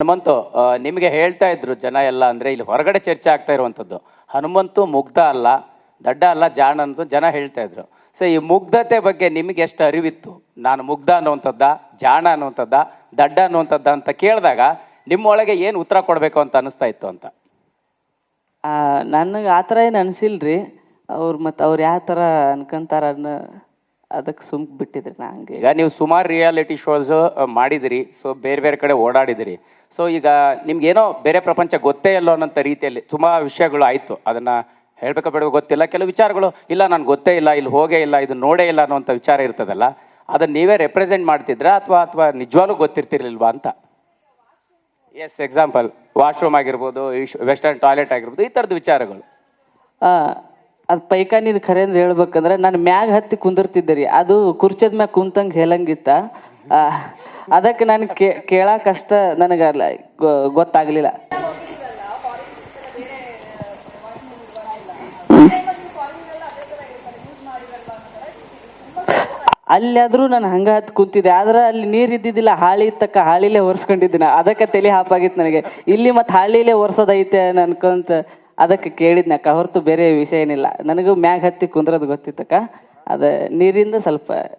ಹನುಮಂತು ನಿಮಗೆ ಹೇಳ್ತಾ ಇದ್ರು ಜನ ಎಲ್ಲ ಅಂದರೆ ಇಲ್ಲಿ ಹೊರಗಡೆ ಚರ್ಚೆ ಆಗ್ತಾ ಇರುವಂಥದ್ದು ಹನುಮಂತು ಮುಗ್ಧ ಅಲ್ಲ, ದಡ್ಡ ಅಲ್ಲ, ಜಾಣ ಅಂತ ಜನ ಹೇಳ್ತಾ ಇದ್ರು. ಸೊ ಈ ಮುಗ್ಧತೆ ಬಗ್ಗೆ ನಿಮಗೆ ಎಷ್ಟು ಅರಿವಿತ್ತು? ನಾನು ಮುಗ್ಧ ಅನ್ನುವಂಥದ್ದ, ಜಾಣ ಅನ್ನುವಂಥದ್ದ, ದಡ್ಡ ಅನ್ನುವಂಥದ್ದ ಅಂತ ಕೇಳಿದಾಗ ನಿಮ್ಮೊಳಗೆ ಏನು ಉತ್ತರ ಕೊಡಬೇಕು ಅಂತ ಅನಿಸ್ತಾ ಇತ್ತು ಅಂತ? ನನಗೆ ಆ ಥರ ಏನು ಅನಿಸಿಲ್ರಿ. ಅವ್ರು ಮತ್ತು ಅವ್ರು ಯಾವ ಥರ ಅನ್ಕೊಂತಾರ ಅನ್ನೋ ಅದಕ್ಕೆ ಸುಮ್ಕ್ ಬಿಟ್ಟಿದ್ರಿ ನಾ ಹಂಗೆ. ಈಗ ನೀವು ಸುಮಾರು ರಿಯಾಲಿಟಿ ಶೋಸ್ ಮಾಡಿದಿರಿ ಸೊ ಬೇರೆ ಬೇರೆ ಕಡೆ ಓಡಾಡಿದಿರಿ. ಸೊ ಈಗ ನಿಮ್ಗೇನೋ ಬೇರೆ ಪ್ರಪಂಚ ಗೊತ್ತೇ ಇಲ್ಲೋ ಅನ್ನೋಂಥ ರೀತಿಯಲ್ಲಿ ಸುಮಾರು ವಿಷಯಗಳು ಆಯಿತು. ಅದನ್ನ ಹೇಳ್ಬೇಕೋ ಬೇಡ ಗೊತ್ತಿಲ್ಲ. ಕೆಲವು ವಿಚಾರಗಳು ಇಲ್ಲ ನಾನು ಗೊತ್ತೇ ಇಲ್ಲ ಇಲ್ಲಿ ಹೋಗೇ ಇಲ್ಲ ಇದು ನೋಡೇ ಇಲ್ಲ ಅನ್ನೋಂಥ ವಿಚಾರ ಇರ್ತದಲ್ಲ ಅದನ್ನ ನೀವೇ ರೆಪ್ರೆಸೆಂಟ್ ಮಾಡ್ತಿದ್ರಾ ಅಥವಾ ಅಥವಾ ನಿಜವಾಗ್ಲೂ ಗೊತ್ತಿರ್ತಿರ್ಲಿಲ್ವಾ ಅಂತ? ಎಸ್ ಎಕ್ಸಾಂಪಲ್ ವಾಶ್ರೂಮ್ ಆಗಿರ್ಬೋದು ವೆಸ್ಟರ್ನ್ ಟಾಯ್ಲೆಟ್ ಆಗಿರ್ಬೋದು ಈ ಥರದ ವಿಚಾರಗಳು. ಅದು ಪೈಖಾನಿದ್ ಖರೆ ಅಂದ್ರೆ ಹೇಳ್ಬೇಕಂದ್ರೆ ನಾನು ಮ್ಯಾಗ ಹತ್ತಿ ಕುಂದಿರ್ತಿದ್ದೆ ರೀ. ಅದು ಕುರ್ಚದ ಮ್ಯಾಗ ಕುಂತಂಗೆ ಹೇಳಂಗಿತ್ತ? ಅದಕ್ಕೆ ನಾನು ಕೇಳಾಕಷ್ಟ ನನಗೆ ಅಲ್ಲ, ಗೊ- ಗೊತ್ತಾಗಲಿಲ್ಲ. ಅಲ್ಲಾದ್ರೂ ನಾನು ಹಂಗ ಹತ್ತು ಕುಂತಿದ್ದೆ, ಆದ್ರೆ ಅಲ್ಲಿ ನೀರ್ ಇದ್ದಿದ್ದಿಲ್ಲ, ಹಾಳಿ ತಕ್ಕ ಹಾಳಿಲೇ ಒರೆಸ್ಕೊಂಡಿದ್ದೀನಿ ಅದಕ್ಕೆ ತಲೆ ಹಾಪಾಗಿತ್ತು ನನಗೆ. ಇಲ್ಲಿ ಮತ್ತೆ ಹಾಳಿಲೇ ಒರ್ಸೋದೈತೆ ಅನ್ಕೊಂತ ಅದಕ್ಕೆ ಕೇಳಿದ್ನಕ್ಕ ಹೊರತು ಬೇರೆ ವಿಷಯ ಏನಿಲ್ಲ. ನನಗೂ ಮ್ಯಾಗ ಹತ್ತಿ ಕುಂದ್ರದು ಗೊತ್ತಿತ್ತಕ್ಕ. ಅದ ನೀರಿಂದ ಸ್ವಲ್ಪ